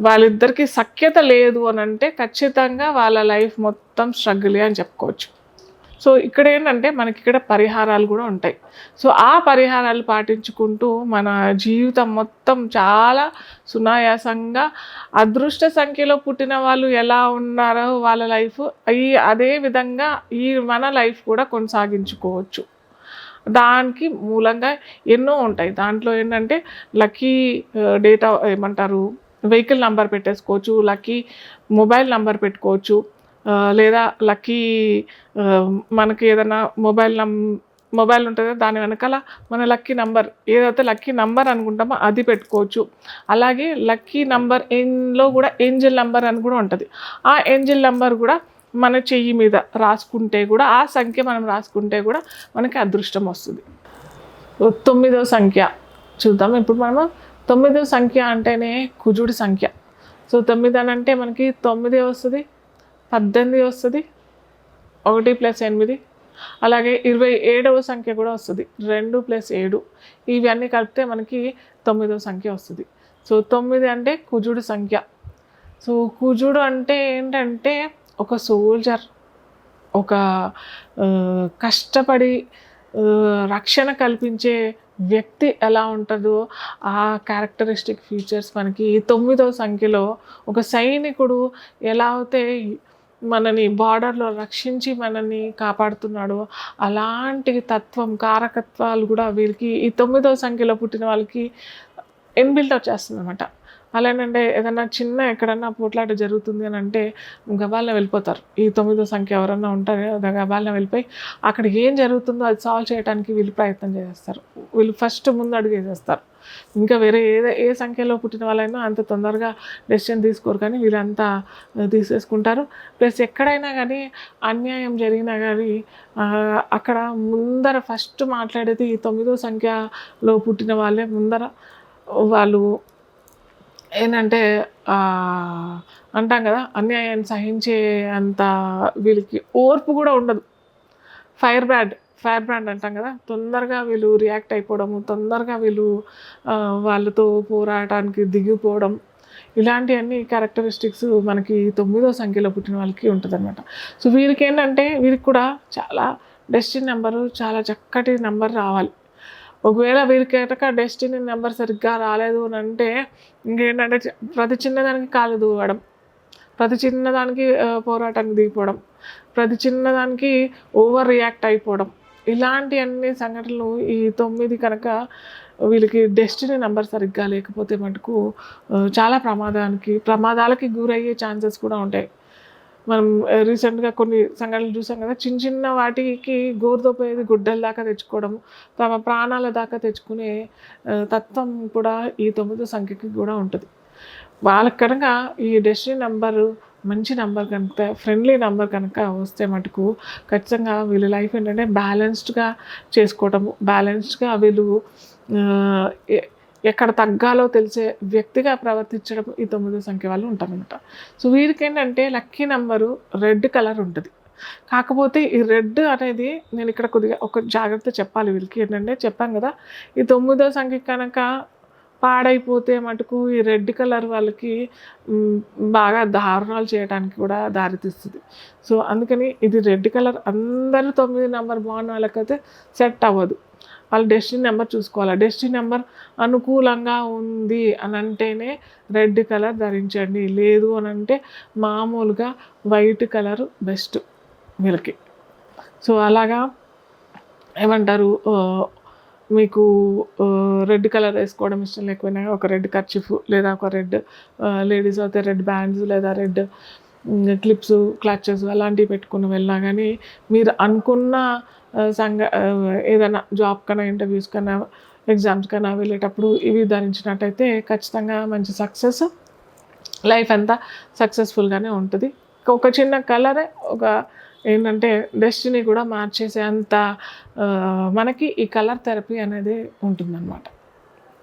వాళ్ళిద్దరికి సఖ్యత లేదు అని అంటే ఖచ్చితంగా వాళ్ళ లైఫ్ మొత్తం స్ట్రగులే అని చెప్పుకోవచ్చు. సో ఇక్కడ ఏంటంటే మనకి ఇక్కడ పరిహారాలు కూడా ఉంటాయి. సో ఆ పరిహారాలు పాటించుకుంటూ మన జీవితం మొత్తం చాలా సునాయాసంగా అదృష్ట సంఖ్యలో పుట్టిన వాళ్ళు ఎలా ఉన్నారో వాళ్ళ లైఫ్ ఈ అదే విధంగా ఈ మన లైఫ్ కూడా కొనసాగించుకోవచ్చు. దానికి మూలంగా ఎన్నో ఉంటాయి. దాంట్లో ఏంటంటే లక్కీ డేటా ఏమంటారు? వెహికల్ నంబర్ పెట్టేసుకోవచ్చు లక్కీ మొబైల్ నంబర్ పెట్టుకోవచ్చు లేదా లక్కీ మనకి ఏదైనా మొబైల్ నం మొబైల్ ఉంటుంది దాని వెనకాల మన లక్కీ నంబర్ ఏదైతే లక్కీ నంబర్ అనుకుంటామో అది పెట్టుకోవచ్చు. అలాగే లక్కీ నంబర్ ఎన్లో కూడా ఏంజిల్ నంబర్ అని కూడా ఉంటుంది. ఆ ఏంజిల్ నంబర్ కూడా మన చెయ్యి మీద రాసుకుంటే కూడా ఆ సంఖ్య మనం రాసుకుంటే కూడా మనకి అదృష్టం వస్తుంది. తొమ్మిదో సంఖ్య చూద్దాం. ఇప్పుడు మనము తొమ్మిది సంఖ్య అంటేనే కుజుడి సంఖ్య. సో తొమ్మిది అని అంటే మనకి తొమ్మిది వస్తుంది పద్దెనిమిది వస్తుంది ఒకటి ప్లస్ ఎనిమిది అలాగే ఇరవై ఏడవ సంఖ్య కూడా వస్తుంది రెండు ప్లస్ ఏడు. ఇవన్నీ కలిపితే మనకి తొమ్మిదవ సంఖ్య వస్తుంది. సో తొమ్మిది అంటే కుజుడు సంఖ్య. సో కుజుడు అంటే ఏంటంటే ఒక సోల్జర్ ఒక కష్టపడి రక్షణ కల్పించే వ్యక్తి ఎలా ఉంటుందో ఆ క్యారెక్టరిస్టిక్ ఫీచర్స్ మనకి ఈ తొమ్మిదవ సంఖ్యలో ఒక సైనికుడు ఎలా అయితే మనని బార్డర్లో రక్షించి మనల్ని కాపాడుతున్నాడు అలాంటి తత్వం కారకత్వాలు కూడా వీరికి ఈ తొమ్మిదవ సంఖ్యలో పుట్టిన వాళ్ళకి ఇన్బిల్ట్ వచ్చేస్తుంది అనమాట అలానంటే ఏదైనా చిన్న ఎక్కడన్నా పోట్లాట జరుగుతుంది అని అంటే గబాల్న వెళ్ళిపోతారు. ఈ తొమ్మిదో సంఖ్య ఎవరన్నా ఉంటారు కదా గబాల్న వెళ్ళిపోయి అక్కడ ఏం జరుగుతుందో అది సాల్వ్ చేయడానికి వీళ్ళు ప్రయత్నం చేస్తారు వీళ్ళు ఫస్ట్ ముందు అడుగేసేస్తారు. ఇంకా వేరే ఏదో ఏ సంఖ్యలో పుట్టిన వాళ్ళైనా అంత తొందరగా డెసిషన్ తీసుకోరు కానీ వీళ్ళంతా తీసేసుకుంటారు. ప్లస్ ఎక్కడైనా కానీ అన్యాయం జరిగినా కానీ అక్కడ ముందర ఫస్ట్ మాట్లాడేది ఈ తొమ్మిదో సంఖ్యలో పుట్టిన వాళ్ళే. ముందర వాళ్ళు ఏంటంటే అంటాం కదా అన్యాయాన్ని సహించే అంత వీళ్ళకి ఓర్పు కూడా ఉండదు. ఫైర్ బ్రాండ్ ఫైర్ బ్రాండ్ అంటాం కదా తొందరగా వీళ్ళు రియాక్ట్ అయిపోవడము తొందరగా వీళ్ళు వాళ్ళతో పోరాటానికి దిగిపోవడం ఇలాంటివన్నీ క్యారెక్టరిస్టిక్స్ మనకి తొమ్మిదో సంఖ్యలో పుట్టిన వాళ్ళకి ఉంటుందన్నమాట. సో వీరికి ఏంటంటే వీరికి కూడా చాలా డెస్టిన్ నెంబరు చాలా చక్కటి నెంబర్ రావాలి. ఒకవేళ వీరికి కనుక డెస్టినీ నెంబర్ సరిగ్గా రాలేదు అని అంటే ఇంకేంటంటే ప్రతి చిన్నదానికి కాలు దూవడం. ప్రతి చిన్నదానికి పోరాటానికి దిగిపోవడం. ప్రతి చిన్నదానికి ఓవర్ రియాక్ట్ అయిపోవడం. ఇలాంటి అన్ని సంఘటనలు ఈ తొమ్మిది కనుక వీళ్ళకి డెస్టినీ నెంబర్ సరిగ్గా లేకపోతే మటుకు చాలా ప్రమాదానికి ప్రమాదాలకి గురయ్యే ఛాన్సెస్ కూడా ఉంటాయి. మనం రీసెంట్గా కొన్ని సంఘటనలు చూసాం కదా చిన్న చిన్న వాటికి గోరుతోపోయేది గుడ్డల దాకా తెచ్చుకోవడం తమ ప్రాణాల దాకా తెచ్చుకునే తత్వం కూడా ఈ తొమ్మిదో సంఖ్యకి కూడా ఉంటుంది. వాళ్ళకి కనుక ఈ డెస్టినీ నెంబరు మంచి నెంబర్ కనుక ఫ్రెండ్లీ నెంబర్ కనుక వస్తే మటుకు ఖచ్చితంగా వీళ్ళ లైఫ్ ఏంటంటే బ్యాలెన్స్డ్గా చేసుకోవటము బ్యాలెన్స్డ్గా వీళ్ళు ఎక్కడ తగ్గాలో తెలిసే వ్యక్తిగా ప్రవర్తించడం ఈ తొమ్మిదో సంఖ్య వాళ్ళు ఉంటారనమాట సో వీరికి ఏంటంటే లక్కీ నెంబరు రెడ్ కలర్ ఉంటుంది. కాకపోతే ఈ రెడ్ అనేది నేను ఇక్కడ కొద్దిగా ఒక జాగ్రత్త చెప్పాలి వీళ్ళకి. ఏంటంటే చెప్పాం కదా ఈ తొమ్మిదో సంఖ్య కనుక పాడైపోతే మటుకు ఈ రెడ్ కలర్ వాళ్ళకి బాగా దారుణాలు చేయడానికి కూడా దారితీస్తుంది. సో అందుకని ఇది రెడ్ కలర్ అందరూ తొమ్మిది నెంబర్ బాగున్న వాళ్ళకైతే సెట్ అవ్వదు. వాళ్ళ డెస్టినీ నెంబర్ చూసుకోవాలి. డెస్టినీ నెంబర్ అనుకూలంగా ఉంది అని అంటేనే రెడ్ కలర్ ధరించండి. లేదు అని అంటే మామూలుగా వైట్ కలర్ బెస్ట్ వీళ్ళకి. సో అలాగా ఏమంటారు? మీకు రెడ్ కలర్ వేసుకోవడం ఇష్టం లేకపోయినా ఒక రెడ్ కర్చిఫ్ లేదా ఒక రెడ్ లేడీస్ అయితే రెడ్ బ్యాండ్స్ లేదా రెడ్ క్లిప్స్ క్లచెస్ అలాంటివి పెట్టుకుని వెళ్ళినా కానీ మీరు అనుకున్న సంఘ ఏదైనా జాబ్ కన్నా ఇంటర్వ్యూస్ కన్నా ఎగ్జామ్స్ కన్నా వెళ్ళేటప్పుడు ఇవి ధరించినట్టయితే ఖచ్చితంగా మంచి సక్సెస్ లైఫ్ అంతా సక్సెస్ఫుల్గానే ఉంటుంది. ఒక చిన్న కలరే ఒక ఏంటంటే డెస్టినీ కూడా మార్చేసే అంత మనకి ఈ కలర్ థెరపీ అనేది ఉంటుందన్నమాట.